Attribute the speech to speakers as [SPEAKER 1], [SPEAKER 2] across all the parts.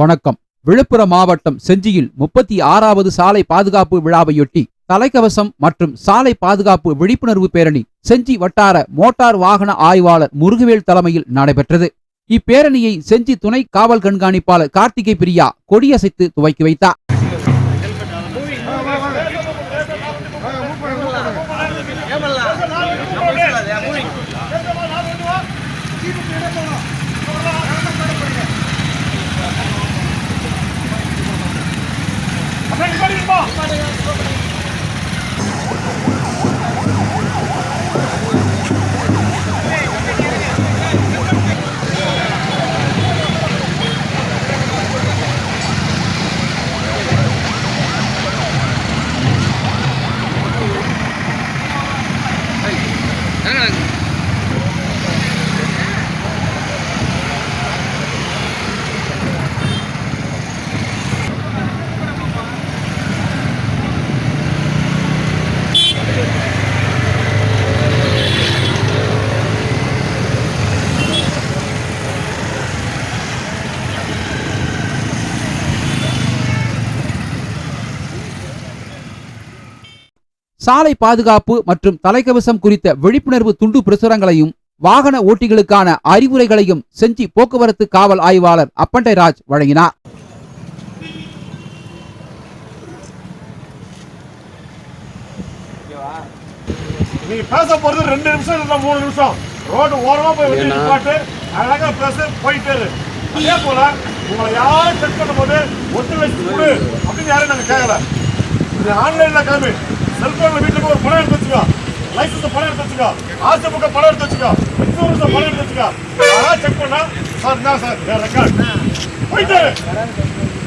[SPEAKER 1] வணக்கம். விழுப்புரம் மாவட்டம் செஞ்சியில் முப்பத்தி ஆறாவது சாலை பாதுகாப்பு விழாவையொட்டி தலைக்கவசம் மற்றும் சாலை பாதுகாப்பு விழிப்புணர்வு பேரணி செஞ்சி வட்டார மோட்டார் வாகன ஆய்வாளர் முருகவேல் தலைமையில் நடைபெற்றது. இப்பேரணியை செஞ்சி துணை காவல் கண்காணிப்பாளர் கார்த்திகை பிரியா கொடியசைத்து துவக்கி வைத்தார். சாலை பாதுகாப்பு மற்றும் தலைக்கவசம் குறித்த விழிப்புணர்வு துண்டு பிரசுரங்களையும் வாகன ஓட்டிகளுக்கான அறிவுரைகளையும் செஞ்சி போக்குவரத்து காவல் ஆய்வாளர் அப்பண்டை ராஜ் வழங்கினார்.
[SPEAKER 2] நீங்க பேச போறது ரெண்டு நிமிஷம் இல்ல மூணு நிமிஷம். ரோடு ஓரமா போய் நிப்பாட்டு அழகா பேச போயிட்டே. அதே போல உங்களை யாரும் செக் பண்ணும்போது ஒத்துழைச்சு கொடு அப்படின்னு யாரும் நாங்க கேட்கல இது ஆன்லைன்ல கிளம்பி செல்போன்ல வீட்டுக்கு ஒரு பணம் எடுத்து வச்சுக்கோ. லைசன்ஸ் பணம் எடுத்து வச்சுக்கோ. ஆசை புக்க பணம் எடுத்து வச்சுக்கோ. இன்சூரன்ஸ் பணம் எடுத்து வச்சுக்கோ. யாராவது செக் பண்ணா சார் என்ன சார் ரெக்கார்ட் போயிட்டு. இரு.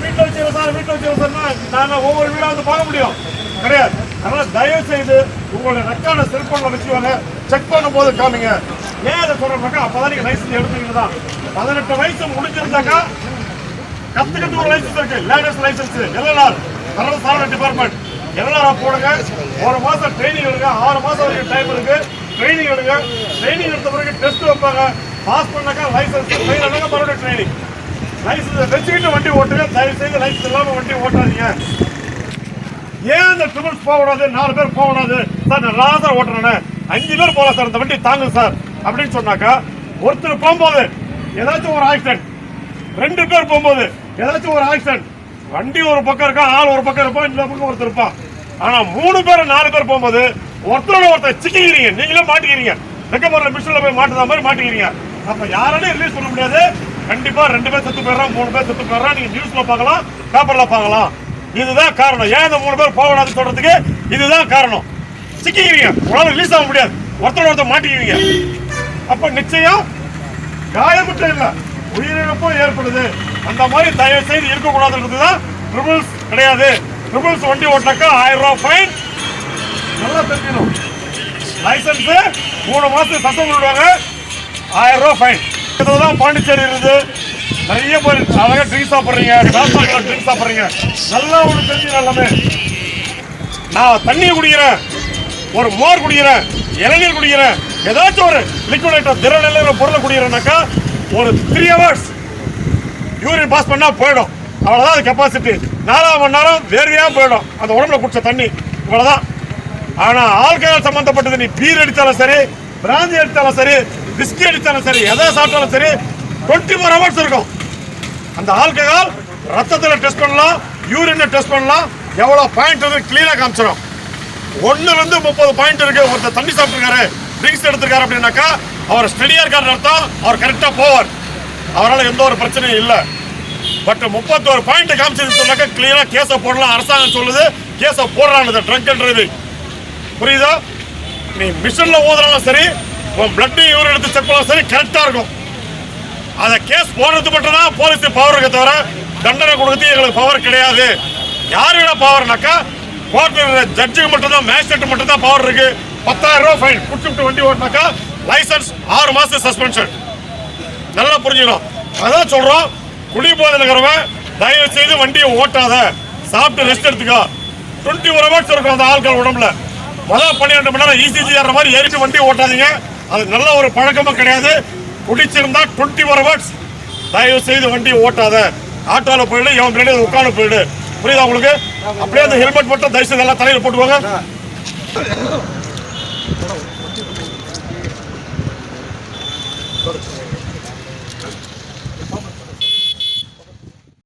[SPEAKER 2] வீட்டில் வச்சு சார் வீட்டில் வச்சு சார் நாங்க ஒவ்வொரு வீடா வந்து பார்க்க முடியும். கிடையாது. அதனால தயவு செய்து உங்களுடைய ரெக்கார்டை செல்போன்ல வச்சுக்கோங்க. செக் பண்ணும்போது காமிங்க ஏன் அதை சொல்றோம்னாக்கா அப்பதான் நீங்க லைசன்ஸ் எடுத்துக்கிட்டு தான். பதினெட்டு வயசு முடிஞ்சிருந்தாக்கா கத்துக்கிட்டு ஒரு லைசன்ஸ் இருக்கு. லேட்டஸ்ட் லைசன்ஸ் எல்எல்ஆர் தரவு சாரண டிபார்ட்மெண்ட் எல்எல்ஆர் போடுங்க? ஒரு மாசம் ட்ரைனிங் எடுங்க. ஆறு மாசம் வரைக்கும் டைம் இருக்கு. ட்ரைனிங் எடுங்க. ட்ரைனிங் எடுத்த பிறகு டெஸ்ட் வைப்பாங்க. பாஸ் பண்ணாக்கா லைசன்ஸ் ஃபெயில் ஆனாங்க மறுபடியும் ட்ரைனிங் லைசன்ஸ் வச்சுக்கிட்டு வண்டி ஓட்டுங்க. தயவு செய்து லைசன்ஸ் இல்லாமல் வண்டி ஓட்டாதீங்க. ஏன் இந்த ட்ரிபிள்ஸ் போகக்கூடாது நாலு பேர் போகக்கூடாது சார் நான் நல்லா சார் ஓட்டுறேன். அஞ்சு பேர் போகலாம் சார். இந்த வண்டி தாங்கும் சார். அப்படின்னு சொன்னாக்கா ஒருத்தர் போகும்போது ஏதாச்சும் ஒரு ஆக்சிடென்ட் ரெண்டு பேர் போகும்போது ஏதாச்சும் ஒரு ஆக்சிடென்ட் வண்டி ஒரு பக்கம் இருக்கா ஆள் ஒரு பக்கம் இருப்பான் இந்த பக்கம் ஒருத்தர் இருப்பான் ஆனா மூணு பேர் நாலு பேர் போகும்போது ஒருத்தரோட ஒருத்தர் சிக்கிக்கிறீங்க. நீங்களே மாட்டிக்கிறீங்க. வெக்கமரில் மிஷினில் போய் மாட்டுற மாதிரி மாட்டிக்கிறீங்க. அப்ப யாராலையும் ரிலீஸ் பண்ண முடியாது. கண்டிப்பா ரெண்டு பேர் செத்து போயிடுறான் மூணு பேர் செத்து போயிடுறான். நீங்க நியூஸ்ல பார்க்கலாம் பேப்பர்ல பார்க்கலாம். இதுதான் காரணம். ஏன் இந்த மூணு பேர் போகக்கூடாதுன்னு சொல்றதுக்கு இதுதான் காரணம். சிக்கிக்கிறீங்க. உங்களால ரிலீஸ் ஆக முடியாது. ஒருத்தர் ஒருத்தர் மாட்டிக்கிறீங்க. அப்ப நிச்சயம் காயமுற்ற இல்லை. உயிரிழப்பும் ஏற்படுது. அந்த மாதிரி தயவு செய்து இருக்கக்கூடாதுன்றது தான் ட்ரிபிள்ஸ் கிடையாது. ட்ரிபிள்ஸ் வண்டி ஓட்டினாக்கா ஆயிரம் ரூபாய் ஃபைன் நல்லா தெரிஞ்சிடும் லைசன்ஸு மூணு மாதத்துக்கு சஸ்பெண்ட் பண்ணுவாங்க ஆயிரம் ரூபாய் ஃபைன் இதுதான் பாண்டிச்சேரி இருக்குது. நிறைய பேர் அழகாக ட்ரிங்க்ஸ் சாப்பிட்றீங்க. டாஸ்மாக்ல ட்ரிங்க்ஸ் சாப்பிட்றீங்க. நல்லா ஒன்று தெரிஞ்சு எல்லாமே. நான் தண்ணி குடிக்கிறேன். ஒரு மோர் குடிக்கிறேன். இளநீர் குடிக்கிறேன். ஏதாச்சும் ஒரு லிக்விட் திர நிலையில பொருளை குடிக்கிறேன்னாக்கா ஒரு த்ரீ ஹவர்ஸ் யூரின் பாஸ் பண்ணால் போயிடும். அவ்வளோதான் அது கெப்பாசிட்டி நாலாம் மணி நேரம் வேர்வையாக போயிடும். அந்த உடம்புல குடிச்ச தண்ணி. இவ்வளோதான் ஆனால் ஆல்கஹால் சம்மந்தப்பட்டது நீ பீர் அடித்தாலும் சரி பிராந்தி அடித்தாலும் சரி பிஸ்கி அடித்தாலும் சரி எதை சாப்பிட்டாலும் சரி டுவெண்ட்டி ஃபோர் ஹவர்ஸ் இருக்கும். அந்த ஆல்கஹால் ரத்தத்தில் டெஸ்ட் பண்ணலாம் யூரினை டெஸ்ட் பண்ணலாம். எவ்வளோ பாயிண்ட் வந்து கிளீனாக காமிச்சிடும் ஒன்றுலேருந்து முப்பது பாயிண்ட் இருக்குது ஒருத்தர் தண்ணி சாப்பிட்ருக்காரு ட்ரிங்க்ஸ் எடுத்திருக்காரு அப்படின்னாக்கா அவர் ஸ்டெடியாக இருக்காரு அர்த்தம். அவர் கரெக்டாக போவார். அவரால் எந்த ஒரு பிரச்சனையும் இல்லை. பட் முப்பத்தோரு பாயிண்ட் காமிச்சது சொன்னாக்க கிளியரா கேஸை போடலாம். அரசாங்கம் சொல்லுது கேஸை போடுறாங்க ட்ரங்க் அண்ட் டிரைவிங் புரியுதா? நீ மிஷினில் ஊதுறாலும் சரி உன் பிளட் யூரின் எடுத்து செக் பண்ணாலும் சரி கரெக்டாக இருக்கும். அதை கேஸ் போடுறது மட்டும் தான் போலீஸ் பவர் இருக்க தவிர தண்டனை கொடுத்து எங்களுக்கு பவர் கிடையாது. யாரோட பவர்னாக்கா கோர்ட்டில் ஜட்ஜுக்கு மட்டும்தான் மேஜிஸ்ட்ரேட் மட்டும்தான் பவர் இருக்கு. பத்தாயிரம் ரூபாய் ஃபைன் குடிச்சுட்டு வண்டி ஓட்டினாக்கா லைசன்ஸ் ஆறு மாதம் சஸ்பென்ஷன் நல்லா புரிஞ்சுக்கணும். அதான் சொல்றோம் குடி போதை நகரவன் தயவு செய்து வண்டியை ஓட்டாத. சாப்பிட்டு ரெஸ்ட் எடுத்துக்கோ. டுவெண்ட்டி ஒரு ஹவர்ஸ் இருக்கும் அந்த ஆட்கள் உடம்புல. முதல் பன்னிரெண்டு மணி நேரம் இசிஜி ஏற மாதிரி ஏறிட்டு வண்டி ஓட்டாதீங்க. அது நல்ல ஒரு பழக்கமும் கிடையாது. குடிச்சிருந்தா டுவெண்ட்டி ஒரு ஹவர்ஸ் தயவு செய்து வண்டி ஓட்டாத. ஆட்டோவில் போயிடு இவன் பின்னாடி உட்காந்து போயிடு. புரியுதா உங்களுக்கு? அப்படியே அந்த ஹெல்மெட் மட்டும் தயவு செய்து எல்லாம் தலையில போட்டுவாங்க